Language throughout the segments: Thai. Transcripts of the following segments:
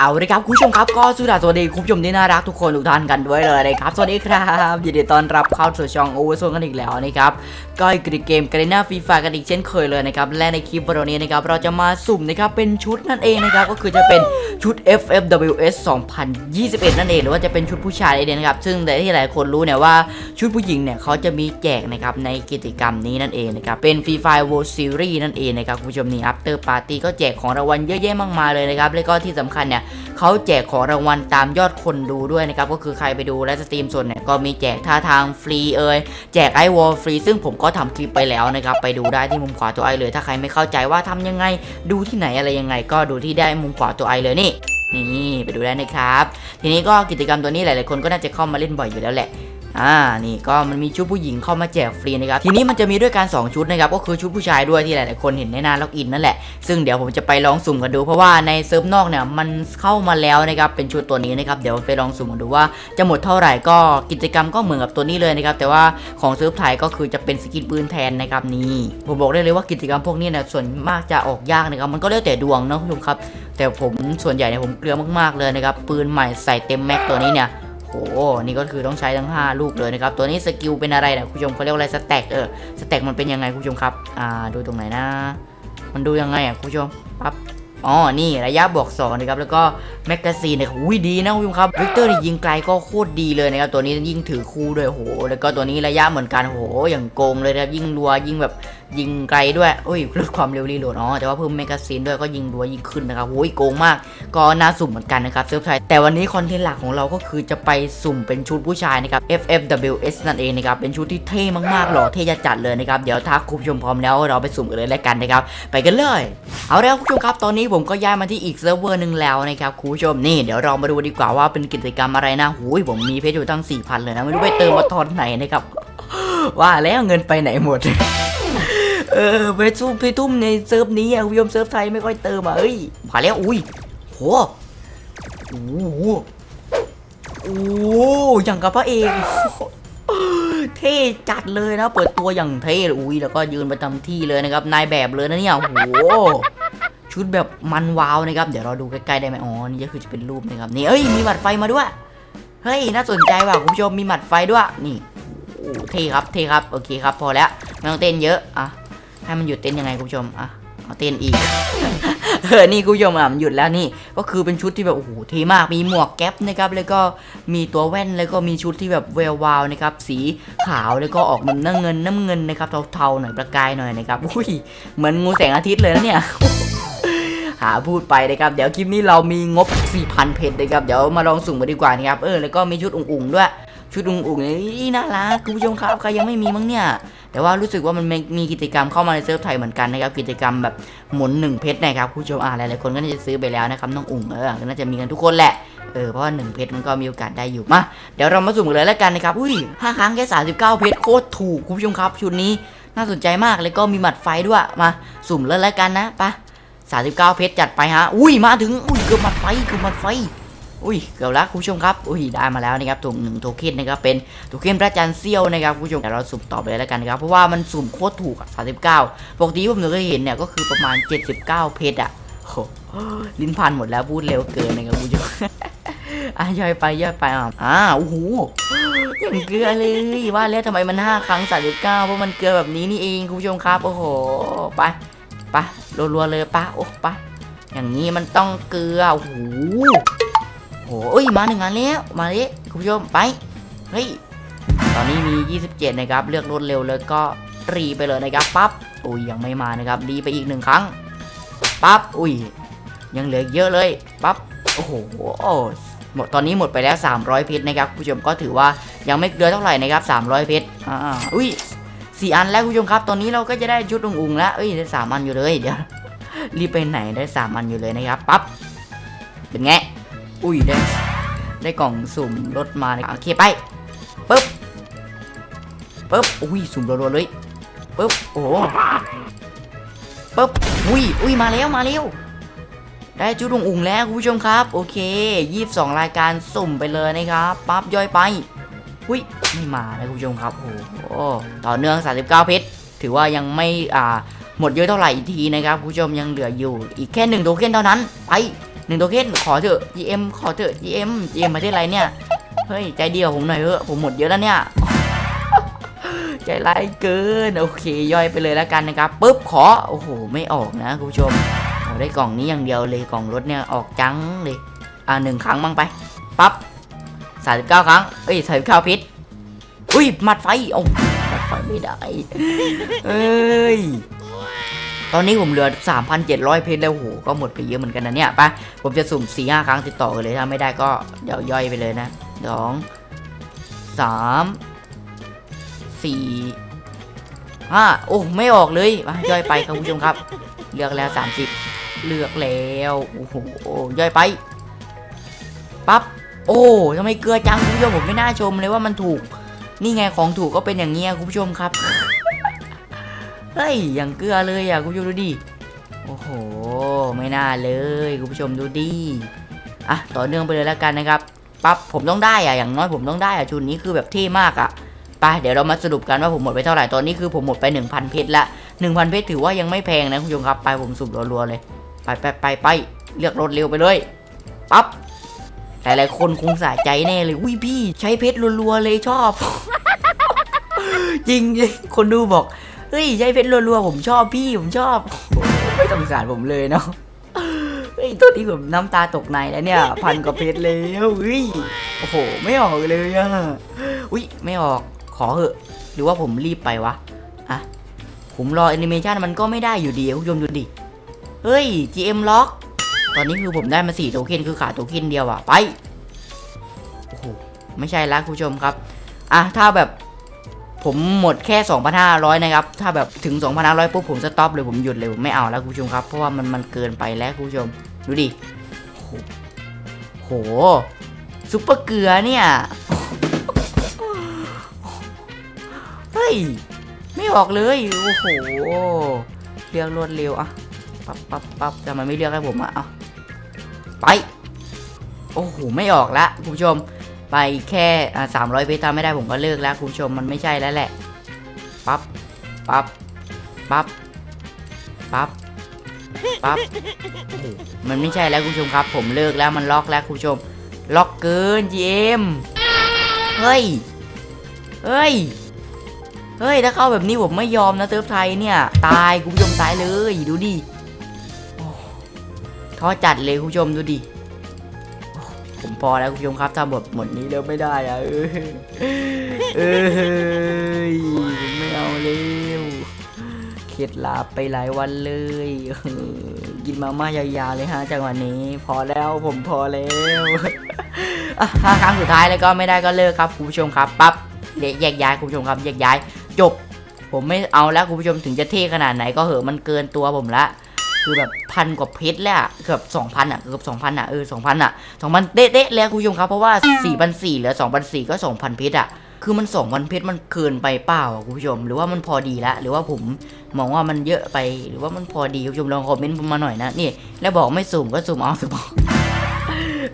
เอาเลยครับคุณผู้ชมครับก็สุดาสวัสดีคุณผู้ชมที่น่ารักทุกคนทุกท่านกันด้วยเลยนะครับสวัสดีครับยินดีต้อนรับเข้าสู่ช่องโอเวอร์โซนกันอีกแล้วนะครับก็อีกเกมการ์น่าฟีฟากันอีกเช่นเคยเลยนะครับและในคลิปวันนี้นะครับเราจะมาสุ่มนะครับเป็นชุดนั่นเองนะครับก็คือจะเป็นชุด FFWS 2021 นั่นเองหรือว่าจะเป็นชุดผู้ชายเองนะครับซึ่งแต่ที่หลายคนรู้เนี่ยว่าชุดผู้หญิงเนี่ยเขาจะมีแจกนะครับในกิจกรรมนี้นั่นเองนะครับเป็น Free Fire World Series นั่นเองนะครับคุณผู้ชมนี่ After Party ก็แจกของรางวัลเยอะแยะมากมายเลยนะครับแล้วก็ที่สำคัญเนี่ยเขาแจกของรางวัลตามยอดคนดูด้วยนะครับก็คือใครไปดูและสตรีมสดเนี่ยก็มีแจกท่าทางฟรีเอ่ยแจกไอวอลฟรีซึ่งผมก็ทำคลิปไปแล้วนะครับไปดูได้ที่มุมขวาตัวไอเลย ถ้าใครไม่เข้าใจว่าทำยังไงดูที่ไหนอะไรยังไง ก็ดูที่ได้มุมขวาตัวไอเลยนี่นี่ไปดูได้นะครับ ทีนี้ก็กิจกรรมตัวนี้หลาย ๆ คนก็น่าจะเข้ามาเล่นบ่อยอยู่แล้วแหละ อ่านี่ก็มันมีชุดผู้หญิงเข้ามาแจกฟรีนะครับทีนี้มันจะมีด้วยกัน2ชุดนะครับก็คือชุดผู้ชายด้วยที่หลายๆคนเห็นในหน้าล็อกอินนั่นแหละซึ่งเดี๋ยวผมจะไปลองสุ่มกันดู เพราะว่าในเซิร์ฟนอกเนี่ยมันเข้ามาแล้วนะครับเป็นชุดตัวนี้นะครับเดี๋ยวไปลองสุ่มกันดูว่าจะหมดเท่าไหร่ก็กิจกรรมก็เหมือนกับตัวนี้เลยนะครับแต่ว่าของเซิร์ฟไทยก็คือจะเป็นสกินปืนแทนนะครับนี่ผมบอกได้เลยว่ากิจกรรมพวกนี้เนี่ยส่วนมากจะออกยากนะครับมันก็แล้วแต่ดวงนะคุณผู้ชมครับแต่ผมส่วนใหญ่เนี่ยผมเกลือมากๆเลยนะครับปืนใหม่ใส่เต็มแม็กตัวนี้เนี่ย โห นี่ก็คือต้องใช้ทั้ง 5 ลูกเลยนะครับ ตัวนี้สกิลเป็นอะไรนะคุณผู้ชมเขาเรียกอะไรสแต็กเออ สแต็กมันเป็นยังไงคุณผู้ชมครับ อ่า ดูตรงไหนนะ มันดูยังไงอะคุณผู้ชม ปั๊บ อ๋อ นี่ระยะบอก2นะครับ แล้วก็แมกกาซีนเนี่ยอุ้ยดีนะคุณผู้ชมครับ วิกเตอร์นี่ยิงไกลก็โคตรดีเลยนะครับ ตัวนี้ยิงถือคู่ด้วยโห แล้วก็ตัวนี้ระยะเหมือนกันโห อย่างโกงเลยนะครับ ยิงรัว ยิงแบบ ยิงไกลด้วยอุ้ยลดความเร็วรีโหลดอ๋อแต่ว่าเพิ่มแมกกาซีนด้วยก็ยิงรัวยิงขึ้นนะครับโอ้ยโกงมาก ก็น่าสุ่มเหมือนกันนะครับเซิร์ฟไทยแต่วันนี้คอนเทนต์หลักของเราก็คือจะไปสุ่มเป็นชุดผู้ชายนะครับ FFWS นั่นเองนะครับเป็นชุดที่เท่มากๆหล่อเท่จะจัดเลยนะครับเดี๋ยวถ้าคุณผู้ชมพร้อมแล้วเราไปสุ่มกันเลยแล้วกันนะครับไปกันเลยเอาแล้วคุณผู้ชมครับตอนนี้ผมก็ย้ายมาที่อีกเซิร์ฟเวอร์หนึ่งแล้วนะครับคุณผู้ชมนี่เดี๋ยวเรามาดูดีกว่าว่าเป็นกิจกรรมอะไรนะหูยผมมีเพชรอยู่ตั้ง4,000เลยนะไม่รู้ไปเติมมาตอนไหนนะครับว่าแล้วเงินไปไหนหมด เออไปทุ่มไปทุ่มในเซิร์ฟนี้อะคุณผู้ชมเซิร์ฟไทยไม่ค่อยเติมอะเอ้ยมาแล้วอุ้ยโหโอ้โหโอ้อย่างกับพระเอกเท่จัดเลยนะ เปิดตัวอย่างเท่อุ้ยแล้วก็ยืนประจำที่เลยนะครับ นายแบบเลยนะเนี่ยโอ้โหชุดแบบมันว้าวนะครับ เดี๋ยวเราดูใกล้ๆได้ไหมอ๋อนี่ก็คือจะเป็นรูปนะครับนี่เอ้ยมีหมัดไฟมาด้วยเฮ้ยน่าสนใจว่ะคุณผู้ชมมีหมัดไฟด้วยนี่เท่ครับเท่ครับโอเคครับพอแล้วไม่ต้องเต้นเยอะอะ ให้มันหยุดเต้นยังไงคุณผู้ชมอะเอาเต้นอีก เออ นี่คุณผู้ชมอะมันหยุดแล้วนี่ ก็คือเป็นชุดที่แบบโอ้โหเท่มาก มีหมวกแก๊ปนะครับ แล้วก็มีตัวแว่น แล้วก็มีชุดที่แบบแวววาวนะครับ สีขาว แล้วก็ออกมันน้ำเงินน้ำเงินนะครับ เทาๆหน่อยประกายหน่อยนะครับ อุ้ย เหมือนงูแสงอาทิตย์เลยนะเนี่ยหาพูดไปนะครับ เดี๋ยวคลิปนี้เรามีงบ 4,000 เพชรนะครับ เดี๋ยวมาลองสุ่มกันดีกว่านะครับ เออ แล้วก็มีชุดอุ่งๆด้วย ชุดอุ่งๆนี่น่ารักคุณผู้ชมครับใครยังไม่มีมั้งเนี่ย แต่ว่ารู้สึกว่ามันมีกิจกรรมเข้ามาในเซิร์ฟไทยเหมือนกันนะครับกิจกรรมแบบหมุนหนึ่งเพชรนะครับคุณผู้ชมอ่าหลายๆคนก็น่าจะซื้อไปแล้วนะครับน้องอุ่งเออก็น่าจะมีกันทุกคนแหละเออเพราะว่าหนึ่งเพชรมันก็มีโอกาสได้อยู่มาเดี๋ยวเรามาสุ่มกันเลยแล้วกันนะครับอุ้ยห้าครั้งแค่39เพชรโคตรถูกคุณผู้ชมครับชุดนี้น่าสนใจมากแล้วก็มีหมัดไฟด้วยมาสุ่มเลยแล้วกันนะไป39เพชรจัดไปฮะอุ้ยมาถึงอุ้ยเกือบหมัดไฟเกือบหมัดไฟ อุ้ยเกือบแล้วคุณผู้ชมครับอุ้ยได้มาแล้วนะครับถุงหนึ่งโทเค็นนะครับเป็นโทเค็นพระจันทร์เซี่ยวนะครับคุณผู้ชมเดี๋ยวเราสุ่มต่อไปเลยแล้วกันนะครับเพราะว่ามันสุ่มโคตรถูกอะ39ปกติผมเคยเห็นเนี่ยก็คือประมาณ79เพชรอะโหลิ้นพันหมดแล้วพูดเร็วเกินนะครับคุณผู้ชมอะย่อยไปย่อยไปอะอ่าโอ้โหอย่างเกลือเลยว่าแล้วทำไมมัน5ครั้ง39เก้าเพราะมันเกลือแบบนี้นี่เองคุณผู้ชมครับโอ้โหไปไปรัวๆเลยปะโอ้ไปอย่างนี้มันต้องเกลือโอ้โห โอ้โหเอ้ยมาหนึ่งอันแล้วมาเลยคุณผู้ชมไปเฮ้ยตอนนี้มี 27 นะครับ เลือกรวดเร็วแล้วก็รีไปเลยนะครับปั๊บอุ้ยยังไม่มานะครับรีไปอีกหนึ่งครั้งปั๊บอุ้ยยังเหลือเยอะเลยปั๊บโอ้โหหมดตอนนี้หมดไปแล้ว 300เพชรนะครับคุณผู้ชมก็ถือว่ายังไม่เกลือเท่าไหร่นะครับ 300เพชรอ่าอุ้ยสี่อันแล้วคุณผู้ชมครับ ตอนนี้เราก็จะได้ชุดอุ่งๆแล้วเอ้ยได้สามอันอยู่เลยเดี๋ยวรีบไปไหนได้สามอันอยู่เลยนะครับปั๊บเป็นไง อุ้ยได้ได้กล่องสุ่มรถมาเลยโอเคไปปึ๊บปึ๊บอุ้ยสุ่มรัวๆเลยปึ๊บโอ้โหปึ๊บอุ้ยอุ้ยมาแล้วมาแล้วได้ชุดงอุ่งแล้วคุณผู้ชมครับ โอเค22รายการสุ่มไปเลยนะครับปั๊บย่อยไปอุ้ยไม่มานะคุณผู้ชมครับโอ้โหต่อเนื่อง39เพชรถือว่ายังไม่อ่าหมดเยอะเท่าไหร่อีกทีนะครับคุณผู้ชมยังเหลืออยู่อีกแค่หนึ่งโทเค็นเท่านั้นไป หนึ่งโทเค็นขอเถอะ GM ขอเถอะ GM GM ประเทไรเนี่ย เฮ้ย ใจเดียวผมหน่อยเถอะ ผมหมดเยอะแล้วเนี่ย ใจร้ายเกิน โอเค ย่อยไปเลยแล้วกันนะครับปุ๊บขอ โอ้โห ไม่ออกนะคุณผู้ชมเอาได้กล่องนี้อย่างเดียวเลย กล่องรถเนี่ยออกจังเลย อ่าหนึ่งครั้งบ้างไป ปั๊บสามสิบเก้าครั้ง เอ้ยสามสิบเก้าพิษ อุ้ยหมัดไฟ โอ้หมัดไฟไม่ได้ เอ้ย ตอนนี้ผมเหลือ 3,700 เพชรแล้วโอ้โหก็หมดไปเยอะเหมือนกันนะเนี่ยปะผมจะสุ่ม 4 5 ครั้งติดต่อกันเลยถ้าไม่ได้ก็เดี๋ยวย่อยไปเลยนะสองสามสี่ห้าโอ้ไม่ออกเลยมาย่อยไปครับคุณผู้ชมครับ เลือกแล้ว 30 เลือกแล้วโอ้โหย่อยไปปั๊บโอ้ทำไมเกลือจังคุณผู้ชมผมไม่น่าชมเลยว่ามันถูก นี่ไงของถูกก็เป็นอย่างเงี้ยคุณผู้ชมครับ เฮ้ยอย่างเกลือเลยอะคุณผู้ชมดูดิโอ้โห ไม่น่าเลยคุณผู้ชมดูดิอะต่อเนื่องไปเลยแล้วกันนะครับปั๊บผมต้องได้อะอย่างน้อยผมต้องได้อะชุดนี้คือแบบเท่มากอะไปเดี๋ยวเรามาสรุปกันว่าผมหมดไปเท่าไหร่ตอนนี้คือผมหมดไป 1,000 เพชรละ 1,000 เพชรถือว่ายังไม่แพงนะคุณผู้ชมครับไปผมสุ่มรัวๆเลย ไปไปไปไปเลือกรถเร็วไปเลยปั๊บหลายๆคนคงสะใจแน่เลยอุ้ยพี่ ใช้เพชรรัวๆเลยชอบ จริงๆคนดูบอก เฮ้ยใช้เพชรรัวๆผมชอบพี่ผมชอบ ไม่สงสารผมเลยเนาะเฮ้ยตัวนี้ผมน้ำตาตกในแล้วเนี่ย พันกว่าเพชรแล้วเฮ้ยโอ้โห ไม่ออกเลยอะอุ้ยไม่ออกขอเหอะ หรือว่าผมรีบไปวะอะผมรอแอนิเมชันมันก็ไม่ได้อยู่ดีคุณผู้ชมดูดิเฮ้ย GM ล็อกตอนนี้คือผมได้มา4โทเค็นคือขาดโทเค็นเดียวอะไปโอ้โหไม่ใช่แล้วคุณผู้ชมครับ อะถ้าแบบ ผมหมดแค่ 2,500 นะครับ ถ้าแบบถึง 2,500ปุ๊บผมสต็อปเลยผมหยุดเลยผมไม่เอาแล้วคุณผู้ชมครับ เพราะว่ามันมันเกินไปแล้วคุณผู้ชม ดูดิ โหโหซุปเปอร์เกลือเนี่ย เฮ้ย ไม่ออกเลย โอ้โหเลือกรวดเร็วอะปั๊บปั๊บปั๊บทำไมไม่เลือกให้ผมอะเอาไป โอ้โห ไม่ออกละคุณผู้ชม ไปแค่สามร้อยเพชรทำไม่ได้ผมก็เลิกแล้วคุณผู้ชมมันไม่ใช่แล้วแหละปั๊บปั๊บปั๊บปั๊บปั๊บมันไม่ใช่แล้วคุณผู้ชมครับ ผมเลิกแล้วมันล็อกแล้วคุณผู้ชม ล็อกเกิน GM เฮ้ยเฮ้ยเฮ้ยถ้าเข้าแบบนี้ผมไม่ยอมนะเซิร์ฟไทยเนี่ย ตายคุณผู้ชมตายเลยดูดิท้อจัดเลยคุณผู้ชมดูดิ ผมพอแล้วคุณผู้ชมครับถ้าบทหมดนี้แล้วไม่ได้อะเออเอยผมไม่เอาเร็วเคล็ดลับไปหลายวันเลยกินมาม่ายาวๆเลยฮะจังหวะนี้ พอแล้วผมพอแล้วอะห้าครั้งสุดท้ายแล้วก็ไม่ได้ก็เลิกครับคุณผู้ชมครับปั๊บเดี๋ยวแยกย้ายคุณผู้ชมครับแยกย้าย จบ ผมไม่เอาแล้วคุณผู้ชมถึงจะเท่ขนาดไหนก็เหอะมันเกินตัวผมละ คือแบบพันกว่าเพชรแล้วเกือบสองพันอะเกือบสองพันอะเออสองพันอะสองพันเด๊ะแล้วคุณผู้ชมครับเพราะว่าสี่พันสี่เหลือสองพันสี่ก็สองพันเพชรอะคือมันสองพันเพชรมันเกินไปเปล่าอะคุณผู้ชม หรือว่ามันพอดีละหรือว่าผมมองว่ามันเยอะไปหรือว่ามันพอดีคุณผู้ชมลองคอมเมนต์มาหน่อยนะนี่ แล้วบอกไม่สุ่มก็สุ่มเอาสุ่มเอา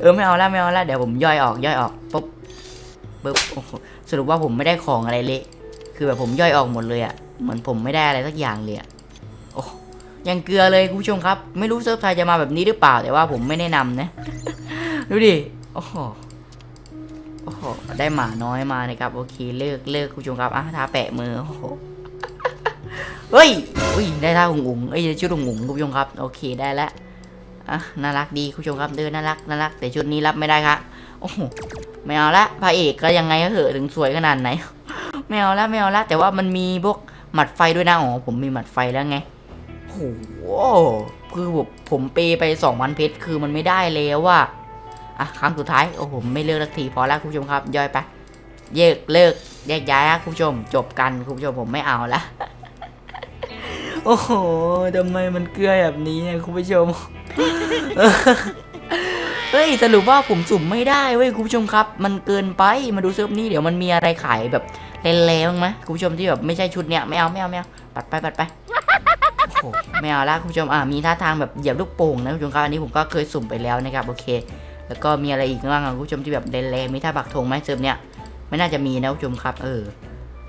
เออไม่เอาละไม่เอาละเดี๋ยวผมย่อยออกย่อยออกปุ๊บปุ๊บสรุปว่าผมไม่ได้ของอะไรเละคือแบบผมย่อยออกหมดเลยอะเหมือนผมไม่ได้อะไรสักอย่างเลยอะ ยังเกลือเลยคุณผู้ชมครับ ไม่รู้เซิร์ฟไทยจะมาแบบนี้หรือเปล่าแต่ว่าผมไม่แนะนำนะ ดูดิ โอ้โห โอ้โห ได้หมาน้อยมานะครับ โอเค เลิกเลิกคุณผู้ชมครับอะทาแปะมือ โอ้โห เฮ้ยอุ้ย ได้ท่าหุงหุงเอ้ยชุดหุงหุงคุณผู้ชมครับ โอเค ได้แล้วอะ น่ารักดีคุณผู้ชมครับ เดินน่ารัก น่ารัก แต่ชุดนี้รับไม่ได้ครับโอ้โห ไม่เอาละพระเอกก็ยังไงก็เหอะถึงสวยขนาดไหน ไม่เอาละไม่เอาละแต่ว่ามันมีพวกหมัดไฟด้วยนะ อ๋อ ผมมีหมัดไฟแล้วไง โอ้โหคือผมผมเปย์ไปสองพันเพชรคือมันไม่ได้แล้วว่ะอะครั้งสุดท้ายโอ้โหไม่เลิกสักทีพอแล้วคุณผู้ชมครับ ย่อยไปเยกเลิกแยกย้ายนะคุณผู้ชม จบกันคุณผู้ชมผมไม่เอาละโอ้โหทำไมมันเกลือแบบนี้เนี่ยคุณผู้ชมเฮ้ยสรุปว่าผมสุ่มไม่ได้เว้ยคุณผู้ชมครับ มันเกินไปมาดูเซิร์ฟนี้เดี๋ยวมันมีอะไรขายแบบแรงๆบ้างไหมคุณผู้ชมที่แบบไม่ใช่ชุดเนี้ยไม่เอาไม่เอาไม่เอาปัดไปปัดไป หไม่เอาละคุณผู้ชมอ่ามีท่าทางแบบเหยียบลูกโป่งนะคุณผู้ชมครับอันนี้ผมก็เคยสุ่มไปแล้วนะครับโอเค แล้วก็มีอะไรอีกบ้างคุณผู้ชมที่แบบแรงๆมีท่าปักธงไหมเซิร์ฟเนี้ยไม่น่าจะมีนะคุณผู้ชมครับ เออ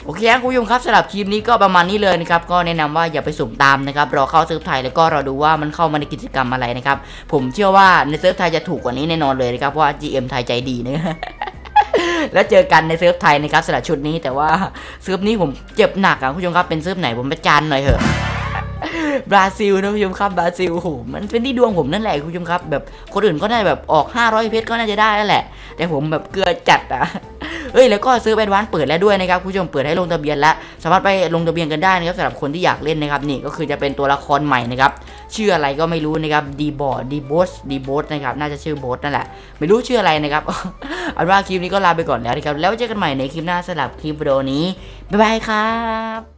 โอเคครับคุณผู้ชมครับสำหรับคลิปนี้ก็ประมาณนี้เลยนะครับก็แนะนำว่าอย่าไปสุ่มตามนะครับรอเข้าเซิร์ฟไทยแล้วก็รอดูว่ามันเข้ามาในกิจกรรมอะไรนะครับผมเชื่อว่าในเซิร์ฟไทยจะถูกกว่านี้แน่นอนเลยนะครับเพราะว่า GM ไทยใจดีนะแล้วเจอกันในเซิร์ฟไทยนะครับสำหรับชุดนี้แต่ว่าเซิร์ฟนี้ผมเจ็บหนักอะคุณผู้ชมครับเป็นเซิร์ฟไหนผมประจานหน่อยเถอะ บราซิลนะคุณผู้ชมครับบราซิลโหมันเป็นที่ดวงผมนั่นแหละคุณผู้ชมครับ แบบคนอื่นก็ได้แบบออก 500 เพชรก็น่าจะได้แล้วแหละ แต่ผมแบบเกลือจัดอะเอ้ยแล้วก็ซื้อแอดวานซ์เปิดแล้วด้วยนะครับคุณผู้ชมเปิดให้ลงทะเบียนแล้ว สามารถไปลงทะเบียนกันได้นะครับสำหรับคนที่อยากเล่นนะครับนี่ก็คือจะเป็นตัวละครใหม่นะครับชื่ออะไรก็ไม่รู้นะครับดีบอดดีบอสดีบอสนะครับน่าจะชื่อบอสนั่นแหละไม่รู้ชื่ออะไรนะครับเอาเป็นว่าคลิปนี้ก็ลาไปก่อนแล้วนะครับแล้วเจอกันใหม่ในคลิปหน้าสำหรับคลิปวิดีโอนี้บ๊ายบายครับ